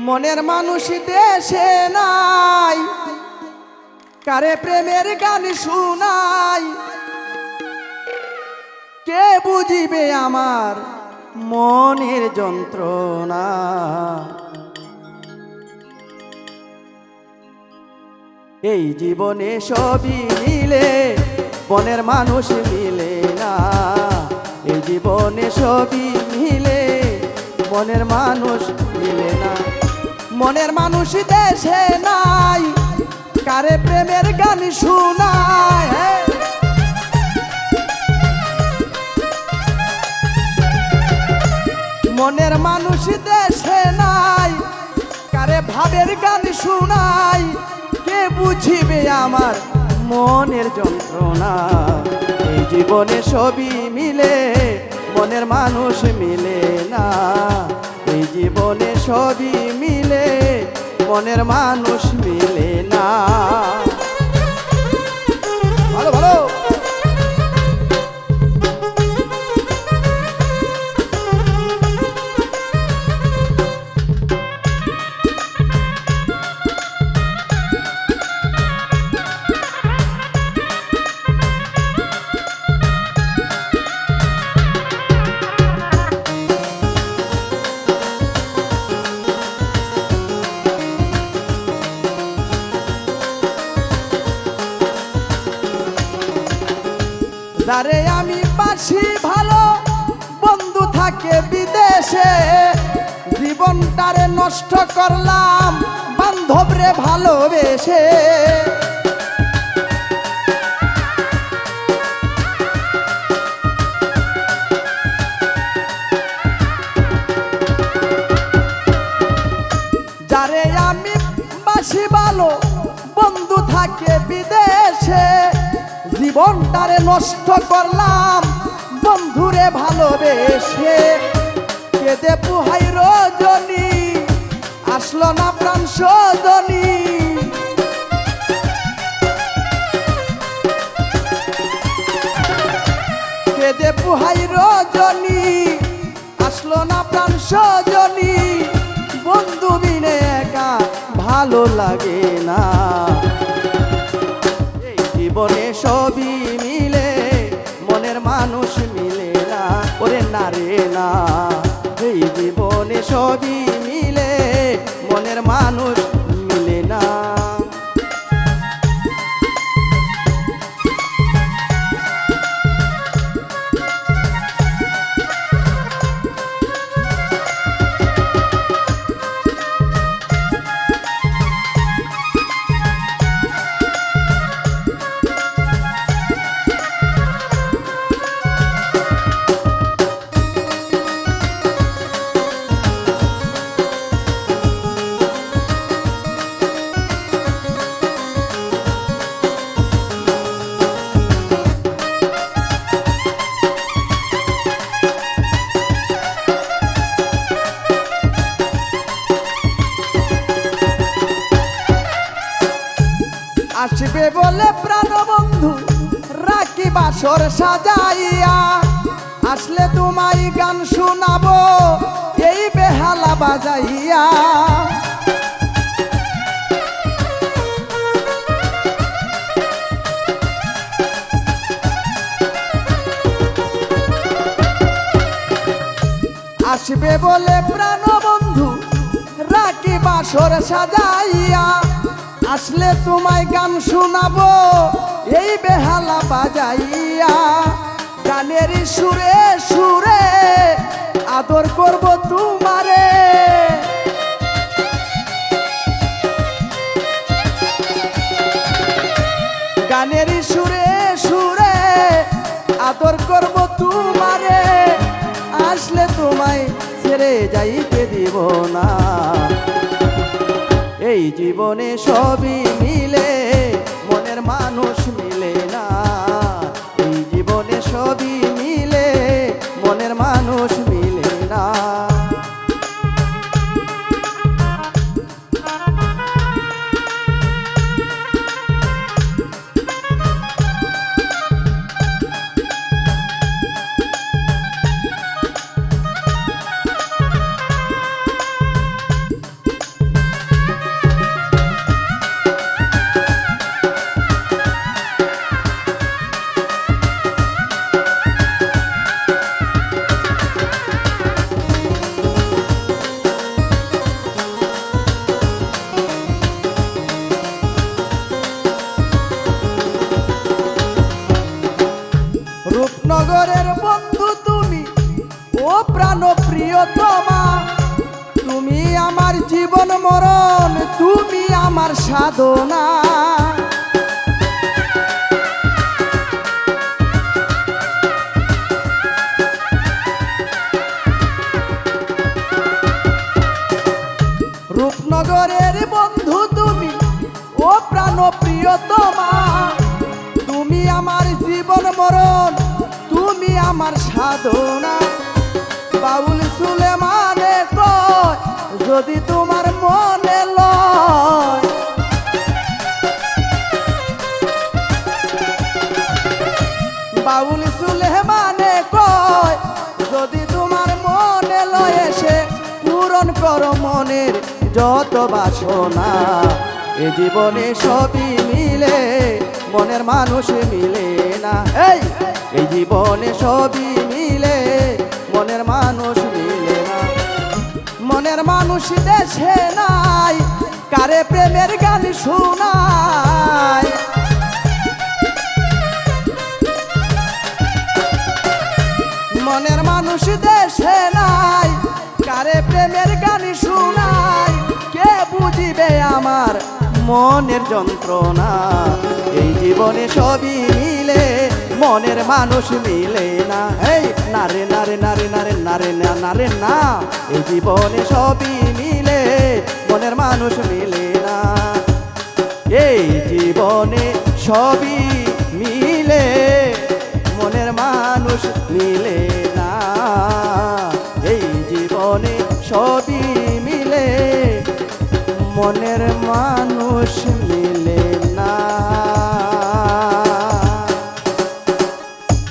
মনের মানুষ দেশে নাই। কারে প্রেমের গান শুনাই? কে বুঝিবে আমার মনের যন্ত্রণা? এই জীবনে সবই মিলে বনের মানুষ মিলে না। এই জীবনে সবই মিলে বনের মানুষ মিলে না। মনের মানুষ দেশে নাই। কারে প্রেমের গান শোনায় মনের মানুষ দেশে নাই। কারে ভাবের গান শোনাই কে বুঝিবে আমার মনের যন্ত্রণা? এই জীবনে সবই মিলে, মনের মানুষ মিলে না। এই জীবনে সবই মিলে মনের মানুষ মিলে না। যারে আমি পাশি ভালো, বন্ধু থাকে বিদেশে, জীবনটারে নষ্ট করলাম, বান্ধবরে ভালোবেসে। যারে আমি বাসি ভালো, বন্ধু থাকে বিদেশে জীবনটারে নষ্ট করলাম। বন্ধুরে ভালোবেসে কেদে পুহাই রজনী, আসলো না প্রাণ সজনী। কেদে পুহাই রজনী, আসলো না প্রাণ সজনী। বন্ধু বিনে একা ভালো লাগে না। না না। এই জীবনে সবই মিলে মনের মানুষ বাসর সাজাইয়া আসলে তোমায় গান শোনাবো, এই বেহালা বাজাইয়া। আসবে বলে প্রাণ বন্ধু রাখি বাসর সাজাইয়া। আসলে তোমায় গান শোনাবো, এই বেহালা গানের সুরে সুরে আদর করব তোমারে। গানের সুরে সুরে আদর করব তোমারে। আসলে তোমায় ছেড়ে যাইতে দিব না। এই জীবনে সবই মিলে মরণ তুমি আমার সাধনা। রূপনগরের বন্ধু তুমি, ও প্রাণ প্রিয় প্রিয়তমা তুমি আমার জীবন মরণ, তুমি আমার সাধনা। বাউল সুলেমানে কয়, যদি তোমার পূরণ করো মনের যত বাসনা। এ জীবনে সবই মিলে, মনের মানুষ মিলে না। এই এই জীবনে সবই মিলে, মনের মানুষ মিলে না। মনের মানুষ দেশে নাই, কারে প্রেমের গান শোনায়? মনের মানুষ দেশে মনের যন্ত্রণা। এই জীবনে সবই মিলে, মনের মানুষ মিলে না। এই নারে নারে নারে নারে নারে, না নারে, না। এই জীবনে সবই মিলে, মনের মানুষ মিলে না। এই জীবনে সবই মিলে, মনের মানুষ মিলে না। এই জীবনে সবই মিলে, মনের মানুষ বসলে